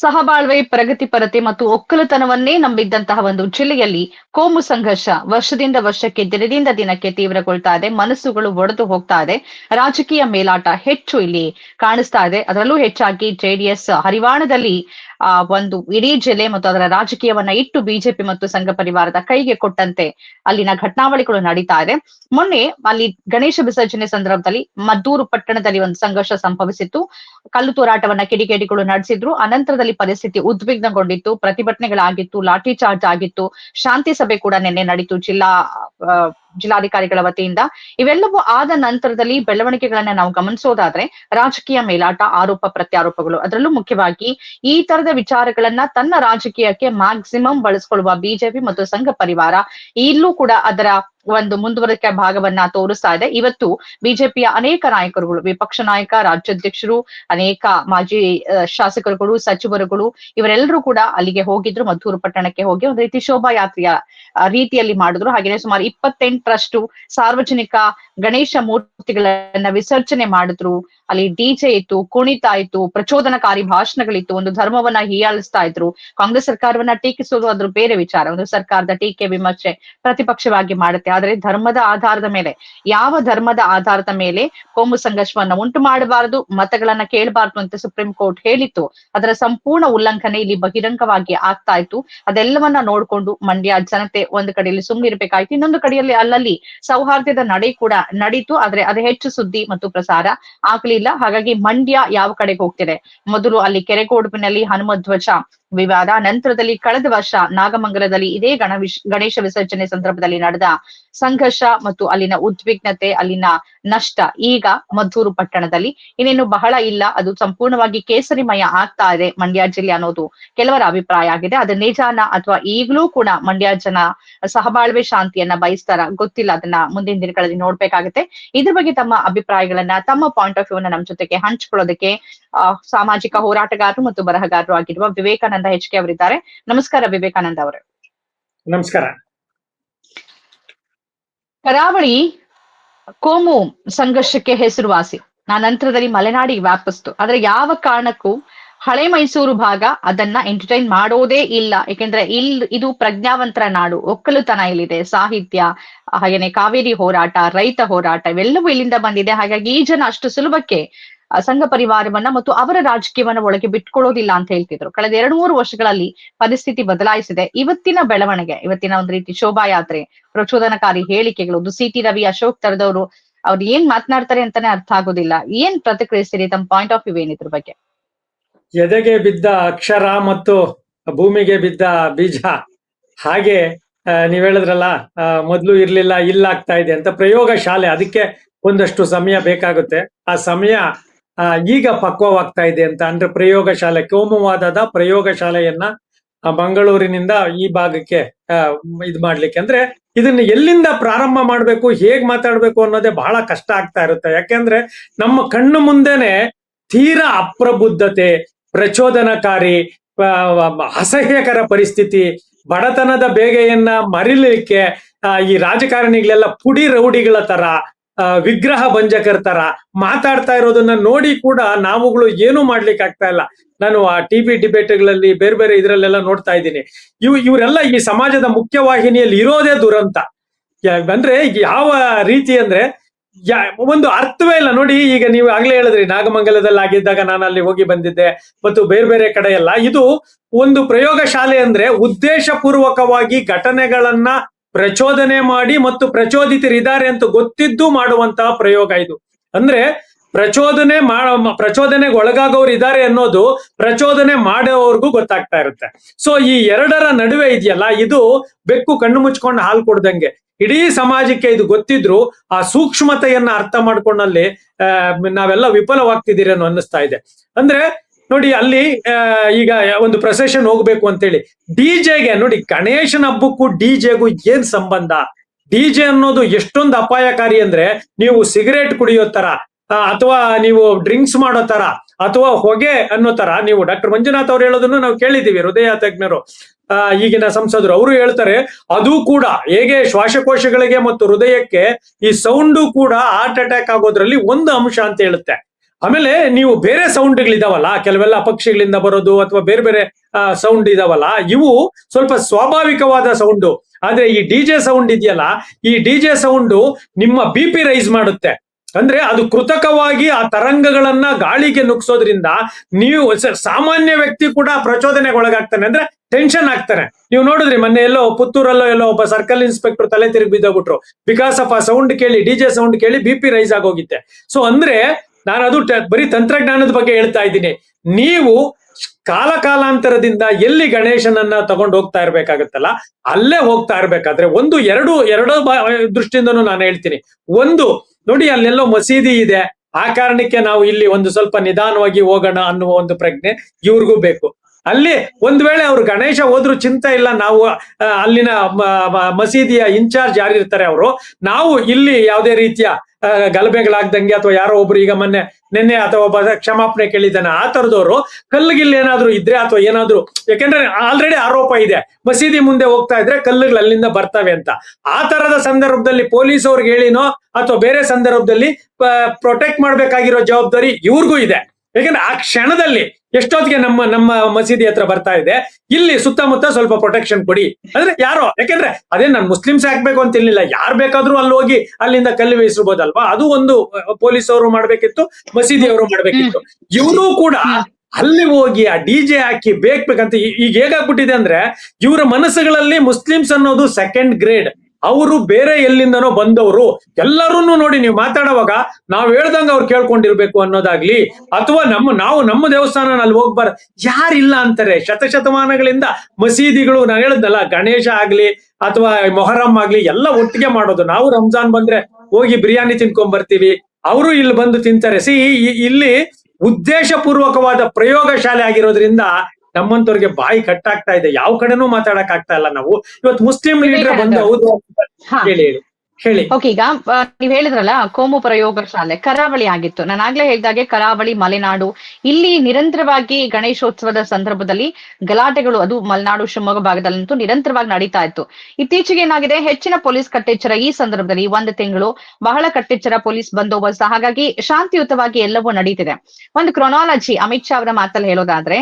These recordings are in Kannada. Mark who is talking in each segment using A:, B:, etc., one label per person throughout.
A: ಸಹಬಾಳ್ವೆ ಪ್ರಗತಿಪರತೆ ಮತ್ತು ಒಕ್ಕಲುತನವನ್ನೇ ನಂಬಿದ್ದಂತಹ ಒಂದು ಜಿಲ್ಲೆಯಲ್ಲಿ ಕೋಮು ಸಂಘರ್ಷ ವರ್ಷದಿಂದ ವರ್ಷಕ್ಕೆ, ದಿನದಿಂದ ದಿನಕ್ಕೆ ತೀವ್ರಗೊಳ್ತಾ ಇದೆ. ಮನಸ್ಸುಗಳು ಒಡೆದು ಹೋಗ್ತಾ ಇದೆ. ರಾಜಕೀಯ ಮೇಲಾಟ ಹೆಚ್ಚು ಇಲ್ಲಿ ಕಾಣಿಸ್ತಾ ಇದೆ. ಅದರಲ್ಲೂ ಹೆಚ್ಚಾಗಿ ಜೆಡಿಎಸ್ ಹರಿವಾಣದಲ್ಲಿ ಆ, ಒಂದು ಇಡೀ ಜಿಲ್ಲೆ ಮತ್ತು ಅದರ ರಾಜಕೀಯವನ್ನ ಇಟ್ಟು ಬಿಜೆಪಿ ಮತ್ತು ಸಂಘ ಪರಿವಾರದ ಕೈಗೆ ಕೊಟ್ಟಂತೆ ಅಲ್ಲಿನ ಘಟನಾವಳಿಗಳು ನಡೀತಾ ಇದೆ. ಮೊನ್ನೆ ಅಲ್ಲಿ ಗಣೇಶ ವಿಸರ್ಜನೆ ಸಂದರ್ಭದಲ್ಲಿ ಮದ್ದೂರು ಪಟ್ಟಣದಲ್ಲಿ ಒಂದು ಸಂಘರ್ಷ ಸಂಭವಿಸಿತ್ತು. ಕಲ್ಲು ತೂರಾಟವನ್ನ ಕಿಡಿಗೇಡಿಗಳು ನಡೆಸಿದ್ರು. ಅನಂತರದಲ್ಲಿ ಪರಿಸ್ಥಿತಿ ಉದ್ವಿಗ್ನಗೊಂಡಿತ್ತು. ಪ್ರತಿಭಟನೆಗಳಾಗಿತ್ತು, ಲಾಠಿ ಚಾರ್ಜ್ ಆಗಿತ್ತು. ಶಾಂತಿ ಸಭೆ ಕೂಡ ನಿನ್ನೆ ನಡೀತು. ಜಿಲ್ಲಾ ಜಿಲ್ಲಾಧಿಕಾರಿಗಳ ವತಿಯಿಂದ ಇವೆಲ್ಲವೂ ಆದ ನಂತರದಲ್ಲಿ ಬೆಳವಣಿಗೆಗಳನ್ನ ನಾವು ಗಮನಿಸೋದಾದ್ರೆ ರಾಜಕೀಯ ಮೇಲಾಟ, ಆರೋಪ ಪ್ರತ್ಯಾರೋಪಗಳು. ಅದರಲ್ಲೂ ಮುಖ್ಯವಾಗಿ ಈ ತರದ ವಿಚಾರಗಳನ್ನ ತನ್ನ ರಾಜಕೀಯಕ್ಕೆ ಮ್ಯಾಕ್ಸಿಮಮ್ ಬಳಸ್ಕೊಳ್ಳುವ ಬಿಜೆಪಿ ಮತ್ತು ಸಂಘ ಪರಿವಾರ. ಇಲ್ಲೂ ಕೂಡ ಅದರ ಒಂದು ಮುಂದುವರಿಕೆ ಭಾಗವನ್ನ ತೋರಿಸ್ತಾ ಇದೆ. ಇವತ್ತು ಬಿಜೆಪಿಯ ಅನೇಕ ನಾಯಕರುಗಳು, ವಿಪಕ್ಷ ನಾಯಕ, ರಾಜ್ಯಾಧ್ಯಕ್ಷರು, ಅನೇಕ ಮಾಜಿ ಶಾಸಕರುಗಳು, ಸಚಿವರುಗಳು ಇವರೆಲ್ಲರೂ ಕೂಡ ಅಲ್ಲಿಗೆ ಹೋಗಿದ್ರು. ಮದ್ದೂರು ಪಟ್ಟಣಕ್ಕೆ ಹೋಗಿ ಒಂದು ರೀತಿ ಶೋಭಾಯಾತ್ರೆಯ ರೀತಿಯಲ್ಲಿ ಮಾಡಿದ್ರು. ಹಾಗೆಯೇ ಸುಮಾರು ಇಪ್ಪತ್ತೆಂಟರಷ್ಟು ಸಾರ್ವಜನಿಕ ಗಣೇಶ ಮೂರ್ತಿಗಳನ್ನ ವಿಸರ್ಜನೆ ಮಾಡಿದ್ರು. ಅಲ್ಲಿ ಡಿಜೆ ಇತ್ತು, ಕುಣಿತ ಇತ್ತು, ಪ್ರಚೋದನಕಾರಿ ಭಾಷಣಗಳಿತ್ತು, ಒಂದು ಧರ್ಮವನ್ನ ಹೀಯಾಳಿಸ್ತಾ ಇದ್ರು. ಕಾಂಗ್ರೆಸ್ ಸರ್ಕಾರವನ್ನ ಟೀಕಿಸೋದು ಅದ್ರ ಬೇರೆ ವಿಚಾರ. ಒಂದು ಸರ್ಕಾರದ ಟೀಕೆ ವಿಮರ್ಶೆ ಪ್ರತಿಪಕ್ಷವಾಗಿ ಮಾಡುತ್ತೆ ಆದ್ರೆ ಧರ್ಮದ ಆಧಾರದ ಮೇಲೆ, ಯಾವ ಧರ್ಮದ ಆಧಾರದ ಮೇಲೆ ಕೋಮು ಸಂಘರ್ಷವನ್ನ ಉಂಟು ಮಾಡಬಾರದು, ಮತಗಳನ್ನ ಕೇಳಬಾರದು ಅಂತ ಸುಪ್ರೀಂ ಕೋರ್ಟ್ ಹೇಳಿತ್ತು. ಅದರ ಸಂಪೂರ್ಣ ಉಲ್ಲಂಘನೆ ಇಲ್ಲಿ ಬಹಿರಂಗವಾಗಿ ಆಗ್ತಾ ಇತ್ತು. ಅದೆಲ್ಲವನ್ನ ನೋಡ್ಕೊಂಡು ಮಂಡ್ಯ ಜನತೆ ಒಂದು ಕಡೆಯಲ್ಲಿ ಸುಮ್ಮನಿರ್ಬೇಕಾಯ್ತು ಇನ್ನೊಂದು ಕಡೆಯಲ್ಲಿ ಅಲ್ಲಲ್ಲಿ ಸೌಹಾರ್ದದ ನಡೆ ಕೂಡ ನಡೀತು. ಆದ್ರೆ ಅದು ಹೆಚ್ಚು ಸುದ್ದಿ ಮತ್ತು ಪ್ರಸಾರ ಆಗ್ಲಿಲ್ಲ. ಹಾಗಾಗಿ ಮಂಡ್ಯ ಯಾವ ಕಡೆಗೆ ಹೋಗ್ತಿದೆ? ಮೊದಲು ಅಲ್ಲಿ ಕೆರೆಗೋಡುಪಿನಲ್ಲಿ ಹನುಮ ಧ್ವಜ ವಿವಾದ. ನಂತರದಲ್ಲಿ ಕಳೆದ ವರ್ಷ ನಾಗಮಂಗಲದಲ್ಲಿ ಇದೇ ಗಣ ವಿಶ್- ಗಣೇಶ ವಿಸರ್ಜನೆ ಸಂದರ್ಭದಲ್ಲಿ ನಡೆದ ಸಂಘರ್ಷ ಮತ್ತು ಅಲ್ಲಿನ ಉದ್ವಿಗ್ನತೆ, ಅಲ್ಲಿನ ನಷ್ಟ ಈಗ ಮದ್ದೂರು ಪಟ್ಟಣದಲ್ಲಿ ಇನ್ನೇನು ಬಹಳ ಇಲ್ಲ. ಅದು ಸಂಪೂರ್ಣವಾಗಿ ಕೇಸರಿಮಯ ಆಗ್ತಾ ಇದೆ ಮಂಡ್ಯ ಜಿಲ್ಲೆ ಅನ್ನೋದು ಕೆಲವರ ಅಭಿಪ್ರಾಯ ಆಗಿದೆ. ಅದು ನಿಜಾನ ಅಥವಾ ಈಗಲೂ ಕೂಡ ಮಂಡ್ಯ ಜನ ಸಹಬಾಳ್ವೆ ಶಾಂತಿಯನ್ನ ಬಯಸ್ತಾರ? ಗೊತ್ತಿಲ್ಲ. ಅದನ್ನ ಮುಂದಿನ ದಿನಗಳಲ್ಲಿ ನೋಡ್ಬೇಕಾಗತ್ತೆ. ಇದ್ರ ಬಗ್ಗೆ ತಮ್ಮ ಅಭಿಪ್ರಾಯಗಳನ್ನ, ತಮ್ಮ ಪಾಯಿಂಟ್ ಆಫ್ ವ್ಯೂ ನಮ್ಮ ಜೊತೆಗೆ ಹಂಚ್ಕೊಳ್ಳೋದಕ್ಕೆ ಸಾಮಾಜಿಕ ಹೋರಾಟಗಾರರು ಮತ್ತು ಬರಹಗಾರರು ಆಗಿರುವ ವಿವೇಕಾನಂದ ಹೆಚ್ ಕೆ ಅವರಿದ್ದಾರೆ. ನಮಸ್ಕಾರ ವಿವೇಕಾನಂದ ಅವರೇ.
B: ನಮಸ್ಕಾರ.
A: ಕರಾವಳಿ ಕೋಮು ಸಂಘರ್ಷಕ್ಕೆ ಹೆಸರುವಾಸಿ. ಆ ನಂತರದಲ್ಲಿ ಮಲೆನಾಡಿಗೆ ವ್ಯಾಪಿಸ್ತು. ಆದ್ರೆ ಯಾವ ಕಾರಣಕ್ಕೂ ಹಳೆ ಮೈಸೂರು ಭಾಗ ಅದನ್ನ ಎಂಟರ್ಟೈನ್ ಮಾಡೋದೇ ಇಲ್ಲ. ಯಾಕೆಂದ್ರೆ ಇಲ್ ಇದು ಪ್ರಜ್ಞಾವಂತರ ನಾಡು. ಒಕ್ಕಲುತನ ಇಲ್ಲಿದೆ. ಸಾಹಿತ್ಯ ಹಾಗೇನೆ ಕಾವೇರಿ ಹೋರಾಟ ರೈತ ಹೋರಾಟ ಇವೆಲ್ಲವೂ ಇಲ್ಲಿಂದ ಬಂದಿದೆ. ಹಾಗಾಗಿ ಈ ಜನ ಅಷ್ಟು ಸುಲಭಕ್ಕೆ ಸಂಘ ಪರಿವಾರವನ್ನ ಮತ್ತು ಅವರ ರಾಜಕೀಯವನ್ನ ಒಳಗೆ ಬಿಟ್ಕೊಳ್ಳೋದಿಲ್ಲ ಅಂತ ಹೇಳ್ತಿದ್ರು. ಕಳೆದ ಎರಡು ಮೂರು ವರ್ಷಗಳಲ್ಲಿ ಪರಿಸ್ಥಿತಿ ಬದಲಾಯಿಸಿದೆ. ಇವತ್ತಿನ ಬೆಳವಣಿಗೆ, ಇವತ್ತಿನ ಒಂದು ರೀತಿ ಶೋಭಾಯಾತ್ರೆ, ಪ್ರಚೋದನಕಾರಿ ಹೇಳಿಕೆಗಳು ಸಿ ಟಿ ರವಿ ಅಶೋಕ್ ತರದವರು, ಅವ್ರು ಏನ್ ಮಾತನಾಡ್ತಾರೆ ಅಂತಾನೆ ಅರ್ಥ ಆಗೋದಿಲ್ಲ. ಏನ್ ಪ್ರತಿಕ್ರಿಯಿಸ್ತೀರಿ ತಮ್ಮ ಪಾಯಿಂಟ್ ಆಫ್ ವ್ಯೂ ಏನಿದ್ರ ಬಗ್ಗೆ?
B: ಎದೆಗೆ ಬಿದ್ದ ಅಕ್ಷರ ಮತ್ತು ಭೂಮಿಗೆ ಬಿದ್ದ ಬೀಜ ಹಾಗೆ ನೀವ್ ಹೇಳಿದ್ರಲ್ಲ ಮೊದಲು ಇರ್ಲಿಲ್ಲ ಇಲ್ಲ ಆಗ್ತಾ ಇದೆ ಅಂತ ಪ್ರಯೋಗ ಶಾಲೆ, ಅದಕ್ಕೆ ಒಂದಷ್ಟು ಸಮಯ ಬೇಕಾಗುತ್ತೆ. ಆ ಸಮಯ ಈಗ ಪಕ್ವವಾಗ್ತಾ ಇದೆ ಅಂತ ಅಂದ್ರೆ ಪ್ರಯೋಗಶಾಲೆ, ಕೋಮವಾದದ ಪ್ರಯೋಗಶಾಲೆಯನ್ನ ಮಂಗಳೂರಿನಿಂದ ಈ ಭಾಗಕ್ಕೆ ಇದು ಮಾಡ್ಲಿಕ್ಕೆ. ಅಂದ್ರೆ ಇದನ್ನ ಎಲ್ಲಿಂದ ಪ್ರಾರಂಭ ಮಾಡ್ಬೇಕು, ಹೇಗ್ ಮಾತಾಡ್ಬೇಕು ಅನ್ನೋದೇ ಬಹಳ ಕಷ್ಟ ಆಗ್ತಾ ಇರುತ್ತೆ. ಯಾಕೆಂದ್ರೆ ನಮ್ಮ ಕಣ್ಣು ಮುಂದೆನೆ ತೀರಾ ಅಪ್ರಬುದ್ಧತೆ, ಪ್ರಚೋದನಕಾರಿ ಅಸಹ್ಯಕರ ಪರಿಸ್ಥಿತಿ, ಬಡತನದ ಬೇಗೆಯನ್ನ ಮರಿಲಿಕ್ಕೆ ಈ ರಾಜಕಾರಣಿಗಳೆಲ್ಲ ಪುಡಿ ರೌಡಿಗಳ ತರ ವಿಗ್ರಹ ಭಂಜಕರ್ ತರ ಮಾತಾಡ್ತಾ ಇರೋದನ್ನ ನೋಡಿ ಕೂಡ ನಾವುಗಳು ಏನು ಮಾಡ್ಲಿಕ್ಕೆ ಆಗ್ತಾ ಇಲ್ಲ. ನಾನು ಆ ಟಿವಿ ಡಿಬೇಟ್ಗಳಲ್ಲಿ ಬೇರೆ ಬೇರೆ ಇದ್ರಲ್ಲೆಲ್ಲ ನೋಡ್ತಾ ಇದ್ದೀನಿ. ಇವ್ ಇವರೆಲ್ಲ ಈ ಸಮಾಜದ ಮುಖ್ಯವಾಹಿನಿಯಲ್ಲಿ ಇರೋದೇ ದುರಂತ. ಅಂದ್ರೆ ಯಾವ ರೀತಿ ಅಂದ್ರೆ ಒಂದು ಅರ್ಥವೇ ಇಲ್ಲ. ನೋಡಿ, ಈಗ ನೀವು ಆಗ್ಲೇ ಹೇಳಿದ್ರಿ, ನಾಗಮಂಗಲದಲ್ಲಿ ಆಗಿದ್ದಾಗ ನಾನು ಅಲ್ಲಿ ಹೋಗಿ ಬಂದಿದ್ದೆ ಮತ್ತು ಬೇರೆ ಬೇರೆ ಕಡೆ ಎಲ್ಲ ಇದು ಒಂದು ಪ್ರಯೋಗ ಶಾಲೆ ಅಂದ್ರೆ ಉದ್ದೇಶ ಪೂರ್ವಕವಾಗಿ ಘಟನೆಗಳನ್ನ ಪ್ರಚೋದನೆ ಮಾಡಿ ಮತ್ತು ಪ್ರಚೋದಿತರಿದ್ದಾರೆ ಅಂತ ಗೊತ್ತಿದ್ದು ಮಾಡುವಂತಹ ಪ್ರಯೋಗ ಇದು. ಅಂದ್ರೆ ಪ್ರಚೋದನೆ ಮಾಡ ಪ್ರಚೋದನೆಗೆ ಒಳಗಾಗೋರು ಇದ್ದಾರೆ ಅನ್ನೋದು ಪ್ರಚೋದನೆ ಮಾಡೋವ್ರಿಗೂ ಗೊತ್ತಾಗ್ತಾ ಇರುತ್ತೆ. ಸೊ ಈ ಎರಡರ ನಡುವೆ ಇದೆಯಲ್ಲ, ಇದು ಬೆಕ್ಕು ಕಣ್ಣು ಮುಚ್ಕೊಂಡು ಹಾಲು ಕೊಡ್ದಂಗೆ. ಇಡೀ ಸಮಾಜಕ್ಕೆ ಇದು ಗೊತ್ತಿದ್ರು, ಆ ಸೂಕ್ಷ್ಮತೆಯನ್ನ ಅರ್ಥ ಮಾಡ್ಕೊಂಡಲ್ಲಿ ನಾವೆಲ್ಲ ವಿಫಲವಾಗ್ತಿದ್ದೀರಿ ಅನ್ನೋ ಅನ್ನಿಸ್ತಾ ಇದೆ. ಅಂದ್ರೆ ನೋಡಿ ಅಲ್ಲಿ ಈಗ ಒಂದು ಪ್ರೊಸೆಷನ್ ಹೋಗ್ಬೇಕು ಅಂತೇಳಿ. ಡಿಜೆಗೆ ನೋಡಿ ಗಣೇಶನ ಹಬ್ಬಕ್ಕೂ ಡಿಜೆಗೂ ಏನ್ ಸಂಬಂಧ? ಡಿಜೆ ಅನ್ನೋದು ಎಷ್ಟೊಂದು ಅಪಾಯಕಾರಿ ಅಂದ್ರೆ ನೀವು ಸಿಗರೇಟ್ ಕುಡಿಯೋ ತರ ಅಥವಾ ನೀವು ಡ್ರಿಂಕ್ಸ್ ಮಾಡೋ ತರ, ಅಥವಾ ಹೊಗೆ ಅನ್ನೋ ತರ, ನೀವು ಡಾಕ್ಟರ್ ಮಂಜುನಾಥ್ ಅವ್ರು ಹೇಳೋದನ್ನು ನಾವು ಕೇಳಿದ್ದೀವಿ ಹೃದಯ ತಜ್ಞರು ಈಗಿನ ಸಂಸದರು ಅವರು ಹೇಳ್ತಾರೆ, ಅದು ಕೂಡ, ಹೇಗೆ ಶ್ವಾಸಕೋಶಗಳಿಗೆ ಮತ್ತು ಹೃದಯಕ್ಕೆ ಈ ಸೌಂಡು ಕೂಡ ಹಾರ್ಟ್ ಅಟ್ಯಾಕ್ ಆಗೋದ್ರಲ್ಲಿ ಒಂದು ಅಂಶ ಅಂತ ಹೇಳುತ್ತೆ. ಆಮೇಲೆ ನೀವು ಬೇರೆ ಸೌಂಡ್ಗಳಿದಾವಲ್ಲ, ಕೆಲವೆಲ್ಲ ಪಕ್ಷಿಗಳಿಂದ ಬರೋದು ಅಥವಾ ಬೇರೆ ಬೇರೆ ಸೌಂಡ್ ಇದಾವಲ್ಲ, ಇವು ಸ್ವಲ್ಪ ಸ್ವಾಭಾವಿಕವಾದ ಸೌಂಡು. ಆದ್ರೆ ಈ ಡಿ ಜೆ ಸೌಂಡ್ ಇದೆಯಲ್ಲ, ಈ ಡಿ ಜೆ ಸೌಂಡು ನಿಮ್ಮ ಬಿ ಪಿ ರೈಸ್ ಮಾಡುತ್ತೆ. ಅಂದ್ರೆ ಅದು ಕೃತಕವಾಗಿ ಆ ತರಂಗಗಳನ್ನ ಗಾಳಿಗೆ ನುಗ್ಸೋದ್ರಿಂದ ನೀವು ಸಾಮಾನ್ಯ ವ್ಯಕ್ತಿ ಕೂಡ ಪ್ರಚೋದನೆಗೆ ಒಳಗಾಗ್ತಾನೆ ಅಂದ್ರೆ ಟೆನ್ಷನ್ ಆಗ್ತಾನೆ. ನೀವು ನೋಡಿದ್ರಿ, ಮೊನ್ನೆ ಎಲ್ಲೋ ಪುತ್ತೂರಲ್ಲೋ ಎಲ್ಲೋ ಒಬ್ಬ ಸರ್ಕಲ್ ಇನ್ಸ್ಪೆಕ್ಟರ್ ತಲೆ ತಿರುಗಿ ಬಿದ್ದೋಗ್ಬಿಟ್ರು ಬಿಕಾಸ್ ಆಫ್ ಆ ಸೌಂಡ್ ಕೇಳಿ, ಡಿ ಜೆ ಸೌಂಡ್ ಕೇಳಿ ಬಿ ಪಿ ರೈಸ್ ಆಗೋಗಿತ್ತೆ. ಸೊ ಅಂದ್ರೆ ನಾನು ಅದು ಬರೀ ತಂತ್ರಜ್ಞಾನದ ಬಗ್ಗೆ ಹೇಳ್ತಾ ಇದ್ದೀನಿ. ನೀವು ಕಾಲ ಕಾಲಾಂತರದಿಂದ ಎಲ್ಲಿ ಗಣೇಶನನ್ನ ತಗೊಂಡು ಹೋಗ್ತಾ ಇರ್ಬೇಕಾಗತ್ತಲ್ಲ, ಅಲ್ಲೇ ಹೋಗ್ತಾ ಇರ್ಬೇಕಾದ್ರೆ ಒಂದು, ಎರಡು ಎರಡು ದೃಷ್ಟಿಯಿಂದನೂ ನಾನು ಹೇಳ್ತೀನಿ. ಒಂದು, ನೋಡಿ ಅಲ್ಲೆಲ್ಲೋ ಮಸೀದಿ ಇದೆ. ಆ ಕಾರಣಕ್ಕೆ ನಾವು ಇಲ್ಲಿ ಒಂದು ಸ್ವಲ್ಪ ನಿಧಾನವಾಗಿ ಹೋಗೋಣ ಅನ್ನುವ ಒಂದು ಪ್ರಜ್ಞೆ ಇವ್ರಿಗೂ ಬೇಕು. ಅಲ್ಲಿ ಒಂದ್ ವೇಳೆ ಅವ್ರು ಗಣೇಶ ಹೋದ್ರು ಚಿಂತೆ ಇಲ್ಲ, ನಾವು ಅಲ್ಲಿನ ಮಸೀದಿಯ ಇನ್ಚಾರ್ಜ್ ಯಾರಿರ್ತಾರೆ ಅವರು, ನಾವು ಇಲ್ಲಿ ಯಾವುದೇ ರೀತಿಯ ಗಲಭೆಗಳಾಗ್ದಂಗೆ ಅಥವಾ ಯಾರೋ ಒಬ್ರು ಈಗ ಮೊನ್ನೆ ನಿನ್ನೆ ಅಥವಾ ಒಬ್ಬ ಕ್ಷಮಾಪಣೆ ಕೇಳಿದ್ದಾನೆ, ಆ ತರದವರು ಕಲ್ಲುಗಿಲ್ ಏನಾದ್ರು ಇದ್ರೆ ಅಥವಾ ಏನಾದ್ರು, ಯಾಕೆಂದ್ರೆ ಆಲ್ರೆಡಿ ಆರೋಪ ಇದೆ, ಮಸೀದಿ ಮುಂದೆ ಹೋಗ್ತಾ ಇದ್ರೆ ಕಲ್ಲುಗಳು ಅಲ್ಲಿಂದ ಬರ್ತವೆ ಅಂತ. ಆ ತರದ ಸಂದರ್ಭದಲ್ಲಿ ಪೊಲೀಸ್ ಅವ್ರಿಗೆ ಹೇಳಿನೋ ಅಥವಾ ಬೇರೆ ಸಂದರ್ಭದಲ್ಲಿ ಪ್ರೊಟೆಕ್ಟ್ ಮಾಡ್ಬೇಕಾಗಿರೋ ಜವಾಬ್ದಾರಿ ಇವ್ರಿಗೂ ಇದೆ. ಯಾಕಂದ್ರೆ ಆ ಕ್ಷಣದಲ್ಲಿ ಎಷ್ಟೊತ್ತಿಗೆ ನಮ್ಮ ನಮ್ಮ ಮಸೀದಿ ಹತ್ರ ಬರ್ತಾ ಇದೆ ಇಲ್ಲಿ ಸುತ್ತಮುತ್ತ ಸ್ವಲ್ಪ ಪ್ರೊಟೆಕ್ಷನ್ ಕೊಡಿ. ಅಂದ್ರೆ ಯಾರೋ ಯಾಕಂದ್ರೆ ಅದೇ ನಾನು ಮುಸ್ಲಿಮ್ಸ್ ಹಾಕ್ಬೇಕು ಅಂತ ಇರ್ಲಿಲ್ಲ ಯಾರು ಬೇಕಾದ್ರೂ ಅಲ್ಲಿ ಹೋಗಿ ಅಲ್ಲಿಂದ ಕಲ್ಲು ಬೇಯಿಸಬಹುದಲ್ವಾ ಅದು ಒಂದು ಪೊಲೀಸ್ ಅವರು ಮಾಡ್ಬೇಕಿತ್ತು ಮಸೀದಿ ಅವರು ಮಾಡ್ಬೇಕಿತ್ತು. ಇವರು ಕೂಡ ಅಲ್ಲಿ ಹೋಗಿ ಆ ಡಿ ಜೆ ಹಾಕಿ ಬೇಕ್ ಬೇಕಂತ ಈಗ ಹೇಗಾಗ್ಬಿಟ್ಟಿದೆ ಅಂದ್ರೆ ಇವರ ಮನಸ್ಸುಗಳಲ್ಲಿ ಮುಸ್ಲಿಮ್ಸ್ ಅನ್ನೋದು ಸೆಕೆಂಡ್ ಗ್ರೇಡ್ ಅವರು ಬೇರೆ ಎಲ್ಲಿಂದನೋ ಬಂದವರು ಎಲ್ಲರನ್ನೂ ನೋಡಿ ನೀವು ಮಾತಾಡುವಾಗ ನಾವ್ ಹೇಳ್ದಂಗ ಅವ್ರು ಕೇಳ್ಕೊಂಡಿರ್ಬೇಕು ಅನ್ನೋದಾಗ್ಲಿ, ಅಥವಾ ನಮ್ಮ, ನಾವು ನಮ್ಮ ದೇವಸ್ಥಾನ ಅಲ್ಲಿ ಹೋಗ್ಬಾರ ಯಾರಿಲ್ಲ ಅಂತಾರೆ. ಶತಶತಮಾನಗಳಿಂದ ಮಸೀದಿಗಳು ನಾನು ಹೇಳದ್ನಲ್ಲ, ಗಣೇಶ ಆಗ್ಲಿ ಅಥವಾ ಮೊಹರಂ ಆಗ್ಲಿ ಎಲ್ಲ ಒಟ್ಟಿಗೆ ಮಾಡೋದು. ನಾವು ರಂಜಾನ್ ಬಂದ್ರೆ ಹೋಗಿ ಬಿರಿಯಾನಿ ತಿನ್ಕೊಂಡ್ ಬರ್ತೀವಿ ಅವರು ಇಲ್ಲಿ ಬಂದು ತಿಂತಾರೆ. ಸಿ ಇಲ್ಲಿ ಉದ್ದೇಶ ಪೂರ್ವಕವಾದ ಪ್ರಯೋಗಶಾಲೆ ಆಗಿರೋದ್ರಿಂದ ನಮ್ಮಂತವ್ರಿಗೆ ಬಾಯಿ ಕಟ್ಟಾಗ್ತಾ ಇದೆ. ಯಾವ ಕಡೆನೂ ಮಾತಾಡಕ್ ಆಗ್ತಾ ಇಲ್ಲ ನಾವು. ಇವತ್ತು ಮುಸ್ಲಿಂ ಲೀಡರ್ ಬಂದು ಹೌದು ಹೇಳಿ ಹೇಳಿ. ಹೇಳಿ.
A: ಓಕೆ ಈಗ ನೀವ್ ಹೇಳಿದ್ರಲ್ಲ ಕೋಮು ಪ್ರಯೋಗ ಶಾಲೆ ಕರಾವಳಿ ಆಗಿತ್ತು. ನಾನು ಆಗ್ಲೇ ಹೇಳ್ದಾಗೆ ಕರಾವಳಿ ಮಲೆನಾಡು ಇಲ್ಲಿ ನಿರಂತರವಾಗಿ ಗಣೇಶೋತ್ಸವದ ಸಂದರ್ಭದಲ್ಲಿ ಗಲಾಟೆಗಳು ಅದು ಮಲೆನಾಡು ಶಿವಮೊಗ್ಗ ಭಾಗದಲ್ಲಂತೂ ನಿರಂತರವಾಗಿ ನಡೀತಾ ಇತ್ತು. ಇತ್ತೀಚೆಗೆ ಏನಾಗಿದೆ ಹೆಚ್ಚಿನ ಪೊಲೀಸ್ ಕಟ್ಟೆಚ್ಚರ ಈ ಸಂದರ್ಭದಲ್ಲಿ ಒಂದು ತಿಂಗಳು ಬಹಳ ಕಟ್ಟೆಚ್ಚರ ಪೊಲೀಸ್ ಬಂದೋಬಸ್ತ್ ಹಾಗಾಗಿ ಶಾಂತಿಯುತವಾಗಿ ಎಲ್ಲವೂ ನಡೀತಿದೆ. ಒಂದು ಕ್ರೊನಾಲಜಿ ಅಮಿತ್ ಶಾ ಅವರ ಮಾತಲ್ಲಿ ಹೇಳೋದಾದ್ರೆ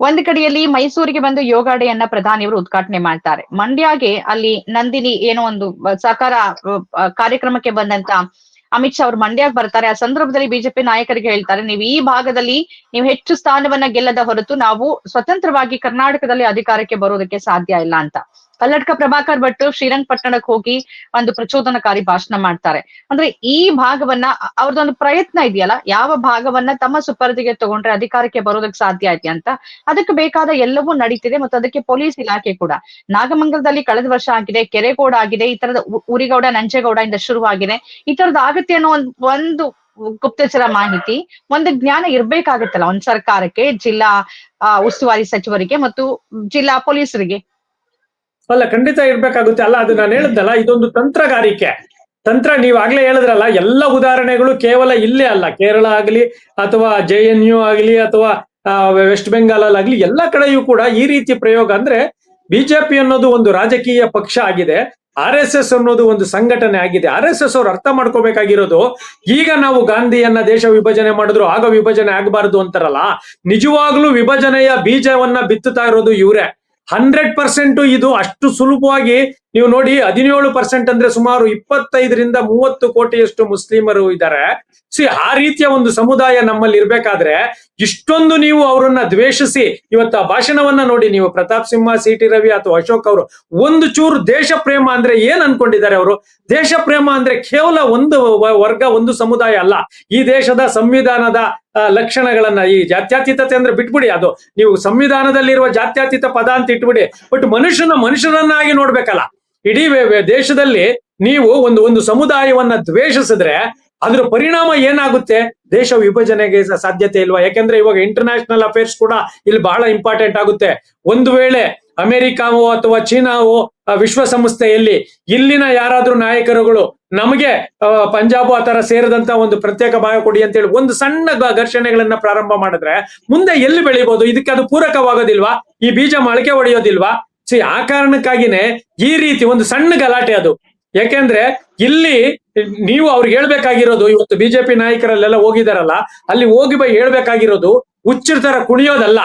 A: ಒಂದ್ ಕಡೆಯಲ್ಲಿ ಮೈಸೂರಿಗೆ ಬಂದು ಯೋಗ ಪ್ರಧಾನಿ ಪ್ರಧಾನಿಯವರು ಉದ್ಘಾಟನೆ ಮಾಡ್ತಾರೆ. ಮಂಡ್ಯಗೆ ಅಲ್ಲಿ ನಂದಿನಿ ಏನೋ ಒಂದು ಸಹಕಾರ ಕಾರ್ಯಕ್ರಮಕ್ಕೆ ಬಂದಂತ ಅಮಿತ್ ಶಾ ಅವರು ಮಂಡ್ಯಕ್ಕೆ ಬರ್ತಾರೆ. ಆ ಸಂದರ್ಭದಲ್ಲಿ ಬಿಜೆಪಿ ನಾಯಕರಿಗೆ ಹೇಳ್ತಾರೆ, ನೀವು ಈ ಭಾಗದಲ್ಲಿ ನೀವು ಹೆಚ್ಚು ಸ್ಥಾನವನ್ನ ಗೆಲ್ಲದ ಹೊರತು ನಾವು ಸ್ವತಂತ್ರವಾಗಿ ಕರ್ನಾಟಕದಲ್ಲಿ ಅಧಿಕಾರಕ್ಕೆ ಬರೋದಕ್ಕೆ ಸಾಧ್ಯ ಇಲ್ಲ ಅಂತ. ಕಲ್ಲಡ್ಕ ಪ್ರಭಾಕರ್ ಭಟ್ ಶ್ರೀರಂಗಪಟ್ಟಣಕ್ಕೆ ಹೋಗಿ ಒಂದು ಪ್ರಚೋದನಕಾರಿ ಭಾಷಣ ಮಾಡ್ತಾರೆ. ಅಂದ್ರೆ ಈ ಭಾಗವನ್ನ ಅವ್ರದೊಂದು ಪ್ರಯತ್ನ ಇದೆಯಲ್ಲ, ಯಾವ ಭಾಗವನ್ನ ತಮ್ಮ ಸುಪರ್ದಿಗೆ ತಗೊಂಡ್ರೆ ಅಧಿಕಾರಕ್ಕೆ ಬರೋದಕ್ಕೆ ಸಾಧ್ಯ ಐತೆ ಅಂತ. ಅದಕ್ಕೆ ಬೇಕಾದ ಎಲ್ಲವೂ ನಡೀತಿದೆ ಮತ್ತು ಅದಕ್ಕೆ ಪೊಲೀಸ್ ಇಲಾಖೆ ಕೂಡ. ನಾಗಮಂಗಲದಲ್ಲಿ ಕಳೆದ ವರ್ಷ ಆಗಿದೆ, ಕೆರೆಗೋಡ ಆಗಿದೆ, ಈ ತರದ ಉರಿಗೌಡ ನಂಜೇಗೌಡ ಇಂದ ಶುರುವಾಗಿದೆ. ಈ ತರದ ಅಗತ್ಯ ಅನ್ನೋ ಒಂದ್, ಒಂದು ಗುಪ್ತಚರ ಮಾಹಿತಿ, ಒಂದು ಜ್ಞಾನ ಇರ್ಬೇಕಾಗತ್ತಲ್ಲ ಒಂದ್ ಸರ್ಕಾರಕ್ಕೆ, ಜಿಲ್ಲಾ ಉಸ್ತುವಾರಿ ಸಚಿವರಿಗೆ ಮತ್ತು ಜಿಲ್ಲಾ ಪೊಲೀಸರಿಗೆ.
B: ಅಲ್ಲ, ಖಂಡಿತ ಇರ್ಬೇಕಾಗುತ್ತೆ. ಅಲ್ಲ, ಅದು ನಾನು ಹೇಳಿದ್ದಲ್ಲ, ಇದೊಂದು ತಂತ್ರಗಾರಿಕೆ. ತಂತ್ರ ನೀವು ಆಗ್ಲೇ ಹೇಳಿದ್ರಲ್ಲ, ಎಲ್ಲ ಉದಾಹರಣೆಗಳು ಕೇವಲ ಇಲ್ಲೇ ಅಲ್ಲ. ಕೇರಳ ಆಗಲಿ, ಅಥವಾ ಜೆ ಎನ್ ಯು ಆಗಲಿ, ಅಥವಾ ವೆಸ್ಟ್ ಬೆಂಗಾಲ್ ಆಗ್ಲಿ, ಎಲ್ಲ ಕಡೆಯೂ ಕೂಡ ಈ ರೀತಿ ಪ್ರಯೋಗ ಅಂದ್ರೆ ಬಿಜೆಪಿ ಅನ್ನೋದು ಒಂದು ರಾಜಕೀಯ ಪಕ್ಷ ಆಗಿದೆ. ಆರ್ ಎಸ್ ಎಸ್ ಅನ್ನೋದು ಒಂದು ಸಂಘಟನೆ ಆಗಿದೆ. ಆರ್ ಎಸ್ ಎಸ್ ಅವ್ರು ಅರ್ಥ ಮಾಡ್ಕೋಬೇಕಾಗಿರೋದು, ಈಗ ನಾವು ಗಾಂಧಿಯನ್ನ ದೇಶ ವಿಭಜನೆ ಮಾಡಿದ್ರು, ಆಗ ವಿಭಜನೆ ಆಗಬಾರದು ಅಂತಾರಲ್ಲ. ನಿಜವಾಗ್ಲೂ ವಿಭಜನೆಯ ಬೀಜವನ್ನ ಬಿತ್ತುತ್ತಾ ಇರೋದು ಇವರೇ. ಹಂಡ್ರೆಡ್ ಪರ್ಸೆಂಟ್ ಇದು ಅಷ್ಟು ಸುಲಭವಾಗಿ ನೀವು ನೋಡಿ ಹದಿನೇಳು ಪರ್ಸೆಂಟ್ ಅಂದ್ರೆ ಸುಮಾರು ಇಪ್ಪತ್ತೈದರಿಂದ ಮೂವತ್ತು ಕೋಟಿಯಷ್ಟು ಮುಸ್ಲಿಮರು ಇದ್ದಾರೆ. ಸಿ ಆ ರೀತಿಯ ಒಂದು ಸಮುದಾಯ ನಮ್ಮಲ್ಲಿ ಇರ್ಬೇಕಾದ್ರೆ ಇಷ್ಟೊಂದು ನೀವು ಅವರನ್ನ ದ್ವೇಷಿಸಿ ಇವತ್ತು ಆ ಭಾಷಣವನ್ನ ನೋಡಿ ನೀವು ಪ್ರತಾಪ್ ಸಿಂಹ ಸಿ ಟಿ ರವಿ ಅಥವಾ ಅಶೋಕ್ ಅವರು ಒಂದು ಚೂರು ದೇಶ ಪ್ರೇಮ ಅಂದ್ರೆ ಏನ್ ಅನ್ಕೊಂಡಿದ್ದಾರೆ ಅವರು? ದೇಶ ಪ್ರೇಮ ಅಂದ್ರೆ ಕೇವಲ ಒಂದು ವರ್ಗ, ಒಂದು ಸಮುದಾಯ ಅಲ್ಲ. ಈ ದೇಶದ ಸಂವಿಧಾನದ ಲಕ್ಷಣಗಳನ್ನ ಈ ಜಾತ್ಯತೀತತೆ ಅಂದ್ರೆ ಬಿಟ್ಬಿಡಿ ಅದು. ನೀವು ಸಂವಿಧಾನದಲ್ಲಿರುವ ಜಾತ್ಯತೀತ ಪದ ಅಂತ ಇಟ್ಬಿಡಿ. ಬಟ್ ಮನುಷ್ಯನ ಮನುಷ್ಯರನ್ನಾಗಿ ನೋಡ್ಬೇಕಲ್ಲ. ಇಡೀ ದೇಶದಲ್ಲಿ ನೀವು ಒಂದು ಒಂದು ಸಮುದಾಯವನ್ನ ದ್ವೇಷಿಸಿದ್ರೆ ಅದ್ರ ಪರಿಣಾಮ ಏನಾಗುತ್ತೆ? ದೇಶ ವಿಭಜನೆಗೆ ಸಾಧ್ಯತೆ ಇಲ್ವಾ? ಯಾಕೆಂದ್ರೆ ಇವಾಗ ಇಂಟರ್ನ್ಯಾಷನಲ್ ಅಫೇರ್ಸ್ ಕೂಡ ಇಲ್ಲಿ ಬಹಳ ಇಂಪಾರ್ಟೆಂಟ್ ಆಗುತ್ತೆ. ಒಂದು ವೇಳೆ ಅಮೆರಿಕಾವೋ ಅಥವಾ ಚೀನಾವೋ ವಿಶ್ವಸಂಸ್ಥೆಯಲ್ಲಿ ಇಲ್ಲಿನ ಯಾರಾದ್ರೂ ನಾಯಕರುಗಳು ನಮಗೆ ಪಂಜಾಬ್ ಆ ತರ ಸೇರಿದಂತ ಒಂದು ಪ್ರತ್ಯೇಕ ಭಾಗ ಕೊಡಿ ಅಂತ ಹೇಳಿ ಒಂದು ಸಣ್ಣ ಘರ್ಷಣೆಗಳನ್ನ ಪ್ರಾರಂಭ ಮಾಡಿದ್ರೆ ಮುಂದೆ ಎಲ್ಲಿ ಬೆಳಿಬಹುದು ಇದಕ್ಕೆ ಅದು ಪೂರಕವಾಗೋದಿಲ್ವಾ? ಈ ಬೀಜ ಮೊಳಕೆ ಹೊಡೆಯೋದಿಲ್ವಾ ಸಿ ಆ ಕಾರಣಕ್ಕಾಗಿನೇ ಈ ರೀತಿ ಒಂದು ಸಣ್ಣ ಗಲಾಟೆ ಅದು. ಯಾಕೆಂದ್ರೆ ಇಲ್ಲಿ ನೀವು ಅವ್ರಿಗೆ ಹೇಳ್ಬೇಕಾಗಿರೋದು, ಇವತ್ತು ಬಿಜೆಪಿ ನಾಯಕರಲ್ಲೆಲ್ಲ ಹೋಗಿದಾರಲ್ಲ, ಅಲ್ಲಿ ಹೋಗಿ ಬೈ ಹೇಳ್ಬೇಕಾಗಿರೋದು, ಹುಚ್ಚರ ತರ ಕುಣಿಯೋದಲ್ಲ.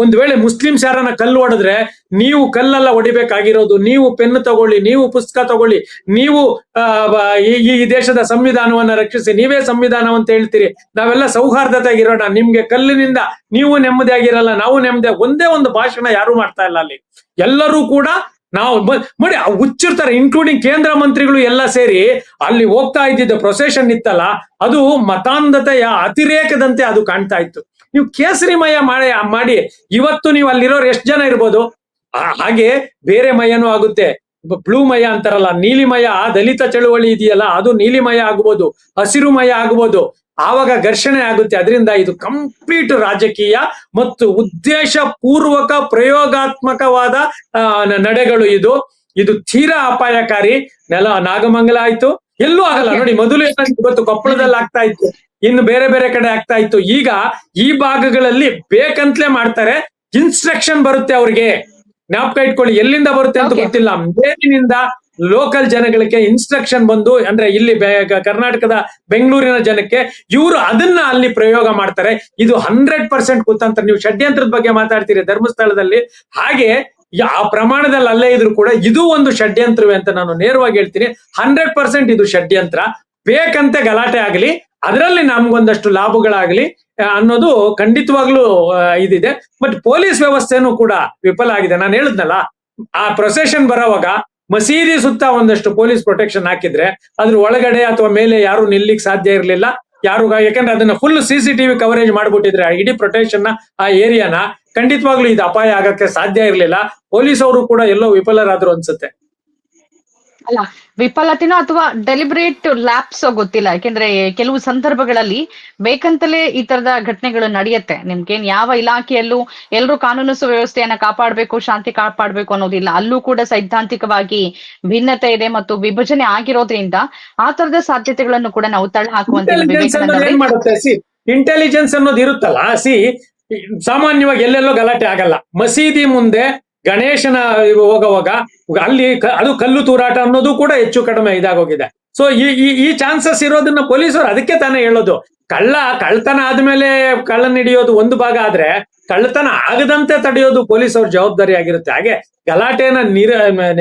B: ಒಂದ್ ವೇಳೆ ಮುಸ್ಲಿಮ್ಸ್ ಯಾರನ್ನ ಕಲ್ಲು ಹೊಡೆದ್ರೆ ನೀವು ಕಲ್ಲೆಲ್ಲ ಹೊಡಿಬೇಕಾಗಿರೋದು, ನೀವು ಪೆನ್ ತಗೊಳ್ಳಿ, ನೀವು ಪುಸ್ತಕ ತಗೊಳ್ಳಿ, ನೀವು ಈ ದೇಶದ ಸಂವಿಧಾನವನ್ನ ರಕ್ಷಿಸಿ, ನೀವೇ ಸಂವಿಧಾನ ಅಂತ ಹೇಳ್ತೀರಿ. ನಾವೆಲ್ಲ ಸೌಹಾರ್ದತೆಯಾಗಿರೋಣ. ನಿಮ್ಗೆ ಕಲ್ಲಿನಿಂದ ನೀವು ನೆಮ್ಮದಿಯಾಗಿರಲ್ಲ, ನಾವು ನೆಮ್ಮದಿ, ಒಂದೇ ಒಂದು ಭಾಷಣ ಯಾರು ಮಾಡ್ತಾ ಇಲ್ಲ ಅಲ್ಲಿ. ಎಲ್ಲರೂ ಕೂಡ ನಾವು ನೋಡಿ ಹುಚ್ಚಿರ್ತಾರೆ ಇನ್ಕ್ಲೂಡಿಂಗ್ ಕೇಂದ್ರ ಮಂತ್ರಿಗಳು ಎಲ್ಲ ಸೇರಿ, ಅಲ್ಲಿ ಹೋಗ್ತಾ ಇದ್ದಿದ್ದ ಪ್ರೊಸೆಷನ್ ಇತ್ತಲ್ಲ, ಅದು ಮತಾಂಧತೆಯ ಅತಿರೇಕದಂತೆ ಅದು ಕಾಣ್ತಾ ಇತ್ತು. ನೀವು ಕೇಸರಿಮಯ ಮಾಡಿ ಮಾಡಿ, ಇವತ್ತು ನೀವು ಅಲ್ಲಿರೋರು ಎಷ್ಟು ಜನ ಇರ್ಬೋದು? ಹಾಗೆ ಬೇರೆ ಮಯನೂ ಆಗುತ್ತೆ. ಬ್ಲೂ ಮಯ ಅಂತಾರಲ್ಲ ನೀಲಿಮಯ ಆ ದಲಿತ ಚಳುವಳಿ ಇದೆಯಲ್ಲ, ಅದು ನೀಲಿಮಯ ಆಗ್ಬೋದು ಹಸಿರುಮಯ ಆಗ್ಬೋದು. ಆವಾಗ ಘರ್ಷಣೆ ಆಗುತ್ತೆ. ಅದರಿಂದ ಇದು ಕಂಪ್ಲೀಟ್ ರಾಜಕೀಯ ಮತ್ತು ಉದ್ದೇಶ ಪೂರ್ವಕ ಪ್ರಯೋಗಾತ್ಮಕವಾದ ನಡೆಗಳು ಇದು. ಇದು ತೀರಾ ಅಪಾಯಕಾರಿ. ನೆಲ ನಾಗಮಂಗಲ ಆಯ್ತು. ಎಲ್ಲೂ ಆಗಲ್ಲ. ನೋಡಿ ಮೊದಲು ಇವತ್ತು ಕೊಪ್ಪಳದಲ್ಲಿ ಆಗ್ತಾ ಇತ್ತು. ಇನ್ನು ಬೇರೆ ಬೇರೆ ಕಡೆ ಆಗ್ತಾ ಇತ್ತು. ಈಗ ಈ ಭಾಗಗಳಲ್ಲಿ ಬೇಕಂತಲೇ ಮಾಡ್ತಾರೆ. ಇನ್ಸ್ಟ್ರಕ್ಷನ್ ಬರುತ್ತೆ ಅವ್ರಿಗೆ. ಜ್ಞಾಪಕ ಇಟ್ಕೊಳ್ಳಿ ಎಲ್ಲಿಂದ ಬರುತ್ತೆ ಅಂತ ಗೊತ್ತಿಲ್ಲ. ಮೇಲಿನಿಂದ ಲೋಕಲ್ ಜನಗಳಿಗೆ ಇನ್ಸ್ಟ್ರಕ್ಷನ್ ಬಂದು ಅಂದ್ರೆ ಇಲ್ಲಿ ಕರ್ನಾಟಕದ ಬೆಂಗಳೂರಿನ ಜನಕ್ಕೆ ಇವರು ಅದನ್ನ ಅಲ್ಲಿ ಪ್ರಯೋಗ ಮಾಡ್ತಾರೆ. ಇದು ಹಂಡ್ರೆಡ್ ಪರ್ಸೆಂಟ್ ಕುತಂತ್ರ ನೀವು ಷಡ್ಯಂತ್ರದ ಬಗ್ಗೆ ಮಾತಾಡ್ತೀರಿ ಧರ್ಮಸ್ಥಳದಲ್ಲಿ. ಹಾಗೆ ಆ ಪ್ರಮಾಣದಲ್ಲಿ ಅಲ್ಲೇ ಇದ್ರು ಕೂಡ ಇದು ಒಂದು ಷಡ್ಯಂತ್ರವೇ ಅಂತ ನಾನು ನೇರವಾಗಿ ಹೇಳ್ತೀನಿ. ಹಂಡ್ರೆಡ್ ಪರ್ಸೆಂಟ್ ಇದು ಷಡ್ಯಂತ್ರ. ಬೇಕಂತೆ ಗಲಾಟೆ ಆಗಲಿ, ಅದರಲ್ಲಿ ನಮ್ಗೊಂದಷ್ಟು ಲಾಭಗಳಾಗ್ಲಿ ಅನ್ನೋದು ಖಂಡಿತವಾಗ್ಲೂ ಇದಿದೆ. ಬಟ್ ಪೊಲೀಸ್ ವ್ಯವಸ್ಥೆನೂ ಕೂಡ ವಿಫಲ ಆಗಿದೆ. ನಾನು ಹೇಳಿದ್ನಲ್ಲ, ಆ ಪ್ರೊಸೆಷನ್ ಬರೋವಾಗ ಮಸೀದಿ ಸುತ್ತ ಒಂದಷ್ಟು ಪೊಲೀಸ್ ಪ್ರೊಟೆಕ್ಷನ್ ಹಾಕಿದ್ರೆ, ಅದ್ರ ಒಳಗಡೆ ಅಥವಾ ಮೇಲೆ ಯಾರು ನಿಲ್ಲಿಕ್ ಸಾಧ್ಯ ಇರಲಿಲ್ಲ. ಯಾರು ಯಾಕಂದ್ರೆ ಅದನ್ನ ಫುಲ್ ಸಿ ಟಿವಿ ಕವರೇಜ್ ಮಾಡ್ಬಿಟ್ಟಿದ್ರೆ, ಇಡೀ ಪ್ರೊಟೆಕ್ಷನ್ ಆ ಏರಿಯಾನ ಖಂಡಿತವಾಗ್ಲೂ ಇದು ಅಪಾಯ ಆಗಕ್ಕೆ ಸಾಧ್ಯ ಇರಲಿಲ್ಲ. ಪೊಲೀಸ್ ಅವರು ಕೂಡ ಎಲ್ಲೋ ವಿಫಲರಾದ್ರು ಅನ್ಸುತ್ತೆ.
A: ಅಲ್ಲ ವಿಫಲತೆನೋ ಅಥವಾ ಡೆಲಿಬ್ರೇಟ್ ಲ್ಯಾಪ್ಸ್ ಗೊತ್ತಿಲ್ಲ. ಯಾಕೆಂದ್ರೆ ಕೆಲವು ಸಂದರ್ಭಗಳಲ್ಲಿ ಬೇಕಂತಲೇ ಈ ತರದ ಘಟನೆಗಳು ನಡೆಯುತ್ತೆ. ನಿಮ್ಗೇನ್ ಯಾವ ಇಲಾಖೆಯಲ್ಲೂ ಎಲ್ಲರೂ ಕಾನೂನು ಸುವ್ಯವಸ್ಥೆಯನ್ನ ಕಾಪಾಡಬೇಕು ಶಾಂತಿ ಕಾಪಾಡಬೇಕು ಅನ್ನೋದಿಲ್ಲ. ಅಲ್ಲೂ ಕೂಡ ಸೈದ್ಧಾಂತಿಕವಾಗಿ ಭಿನ್ನತೆ ಇದೆ ಮತ್ತು ವಿಭಜನೆ ಆಗಿರೋದ್ರಿಂದ ಆ ತರದ ಸಾಧ್ಯತೆಗಳನ್ನು ಕೂಡ ನಾವು ತಳ್ಳಿ ಹಾಕುವಂತ
B: ಇಂಟೆಲಿಜೆನ್ಸ್ ಅನ್ನೋದು ಇರುತ್ತಲ್ಲ? ಸಿ ಸಾಮಾನ್ಯವಾಗಿ ಎಲ್ಲೆಲ್ಲೋ ಗಲಾಟೆ ಆಗಲ್ಲ. ಮಸೀದಿ ಮುಂದೆ ಗಣೇಶನ ಹೋಗುವಾಗ ಅಲ್ಲಿ ಅದು ಕಲ್ಲು ತೂರಾಟ ಅನ್ನೋದು ಕೂಡ ಹೆಚ್ಚು ಕಡಿಮೆ ಇದಾಗೋಗಿದೆ. ಸೊ ಈ ಈ ಚಾನ್ಸಸ್ ಇರೋದನ್ನ ಪೊಲೀಸರು ಅದಕ್ಕೆ ತಾನೇ ಹೇಳೋದು. ಕಳ್ಳ, ಕಳ್ತನ ಆದ್ಮೇಲೆ ಕಳ್ಳನ್ ಹಿಡಿಯೋದು ಒಂದು ಭಾಗ ಆದ್ರೆ ಕಳ್ಳತನ ಆಗದಂತೆ ತಡೆಯೋದು ಪೊಲೀಸ್ ಅವ್ರ ಜವಾಬ್ದಾರಿ ಆಗಿರುತ್ತೆ. ಹಾಗೆ ಗಲಾಟೆಯನ್ನ ನಿರ,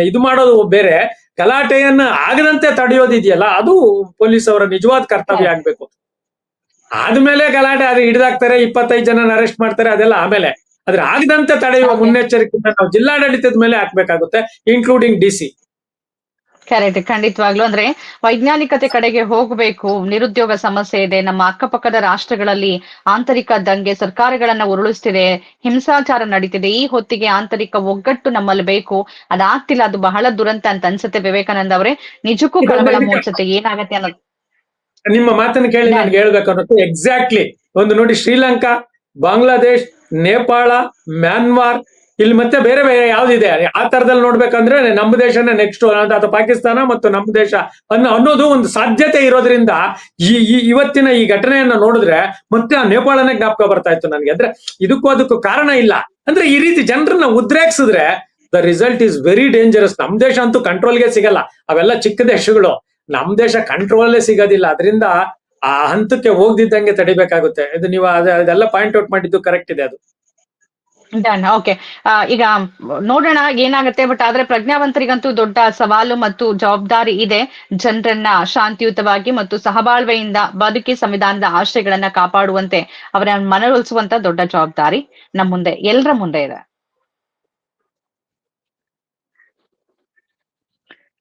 B: ಇದು ಮಾಡೋದು ಬೇರೆ. ಗಲಾಟೆಯನ್ನ ಆಗದಂತೆ ತಡೆಯೋದು ಇದೆಯಲ್ಲ ಅದು ಪೊಲೀಸ್ ಅವರ ನಿಜವಾದ ಕರ್ತವ್ಯ ಆಗ್ಬೇಕು. ಆದ್ಮೇಲೆ ಗಲಾಟೆ ಅದು ಹಿಡಿದಾಕ್ತಾರೆ ಇಪ್ಪತ್ತೈದು ಜನ ಅರೆಸ್ಟ್ ಮಾಡ್ತಾರೆ ಅದೆಲ್ಲ ಆಮೇಲೆ. ಆದ್ರೆ ಆಗದಂತೆ ತಡೆಯುವ. ಮುನ್ನೆಚ್ಚರಿಕೆಯಿಂದ ನಾವು ಜಿಲ್ಲಾಡಳಿತದ ಮೇಲೆ ಹಾಕ್ಬೇಕಾಗುತ್ತೆ ಇನ್ಕ್ಲೂಡಿಂಗ್ ಡಿ ಸಿ
A: ಕರೆಕ್ಟ್ ಖಂಡಿತವಾಗ್ಲು. ಅಂದ್ರೆ ವೈಜ್ಞಾನಿಕತೆ ಕಡೆಗೆ ಹೋಗಬೇಕು ನಿರುದ್ಯೋಗ ಸಮಸ್ಯೆ ಇದೆ ನಮ್ಮ ಅಕ್ಕಪಕ್ಕದ ರಾಷ್ಟ್ರಗಳಲ್ಲಿ ಆಂತರಿಕ ದಂಗೆ ಸರ್ಕಾರಗಳನ್ನ ಉರುಳಿಸ್ತಿದೆ ಹಿಂಸಾಚಾರ ನಡೀತಿದೆ ಈ ಹೊತ್ತಿಗೆ ಆಂತರಿಕ ಒಗ್ಗಟ್ಟು ನಮ್ಮಲ್ಲಿ ಬೇಕು ಅದಾಗ್ತಿಲ್ಲ ಅದು ಬಹಳ ದುರಂತ ಅಂತ ಅನ್ಸುತ್ತೆ ವಿವೇಕಾನಂದ ಅವರೇ. ನಿಜಕ್ಕೂ ಕಳವಳ ಮೂಡಿಸುತ್ತೆ ಏನಾಗತ್ತೆ ಅನ್ನೋದು.
B: ನಿಮ್ಮ ಮಾತನ್ನು ಕೇಳಿ. ನನ್ಗೆ ಹೇಳ್ಬೇಕು ಅನ್ನೋದು ಎಕ್ಸಾಕ್ಟ್ಲಿ ಒಂದು ನೋಡಿ ಶ್ರೀಲಂಕಾ ಬಾಂಗ್ಲಾದೇಶ್ ನೇಪಾಳ ಮ್ಯಾನ್ಮಾರ್ ಇಲ್ಲಿ ಮತ್ತೆ ಬೇರೆ ಬೇರೆ ಯಾವ್ದಿದೆ? ಆ ತರದಲ್ಲಿ ನೋಡ್ಬೇಕಂದ್ರೆ ನಮ್ಮ ದೇಶನೇ ನೆಕ್ಸ್ಟ್ ಅಥವಾ ಪಾಕಿಸ್ತಾನ ಮತ್ತು ನಮ್ಮ ದೇಶ ಅನ್ನೋ ಅನ್ನೋದು ಒಂದು ಸಾಧ್ಯತೆ ಇರೋದ್ರಿಂದ ಈ ಈ- ಇವತ್ತಿನ ಈ ಘಟನೆಯನ್ನ ನೋಡಿದ್ರೆ ಮತ್ತೆ ಆ ನೇಪಾಳನೇ ಜ್ಞಾಪಕ ಬರ್ತಾ ಇತ್ತು ನನಗೆ. ಅಂದ್ರೆ ಇದಕ್ಕೂ ಅದಕ್ಕೂ ಕಾರಣ ಇಲ್ಲ. ಅಂದ್ರೆ ಈ ರೀತಿ ಜನರನ್ನ ಉದ್ರೇಕ್ಸಿದ್ರೆ the result is very dangerous ನಮ್ ದೇಶ ಅಂತೂ ಕಂಟ್ರೋಲ್ಗೆ ಸಿಗಲ್ಲ. ಅವೆಲ್ಲ ಚಿಕ್ಕ ದೇಶಗಳು. ನಮ್ ದೇಶ ಕಂಟ್ರೋಲೇ ಸಿಗೋದಿಲ್ಲ. ಅದರಿಂದ ಆ ಹಂತಕ್ಕೆ ಹೋಗದಿದ್ದಂಗೆ ತಡಿಬೇಕಾಗುತ್ತೆ. ಇದು ನೀವು ಅದೆಲ್ಲ ಪಾಯಿಂಟ್ ಔಟ್ ಮಾಡಿದ್ದು ಕರೆಕ್ಟ್ ಇದೆ ಅದು.
A: ಡನ್ ಓಕೆ ಈಗ ನೋಡೋಣ ಏನಾಗುತ್ತೆ ಬಟ್ ಆದ್ರೆ ಪ್ರಜ್ಞಾವಂತರಿಗಂತೂ ದೊಡ್ಡ ಸವಾಲು ಮತ್ತು ಜವಾಬ್ದಾರಿ ಇದೆ. ಜನರನ್ನ ಶಾಂತಿಯುತವಾಗಿ ಮತ್ತು ಸಹಬಾಳ್ವೆಯಿಂದ ಬದುಕಿ ಸಂವಿಧಾನದ ಆಶಯಗಳನ್ನ ಕಾಪಾಡುವಂತೆ ಅವರ ಮನವೊಲಿಸುವಂತ ದೊಡ್ಡ ಜವಾಬ್ದಾರಿ ನಮ್ಮ ಮುಂದೆ, ಎಲ್ಲರ ಮುಂದೆ ಇದೆ.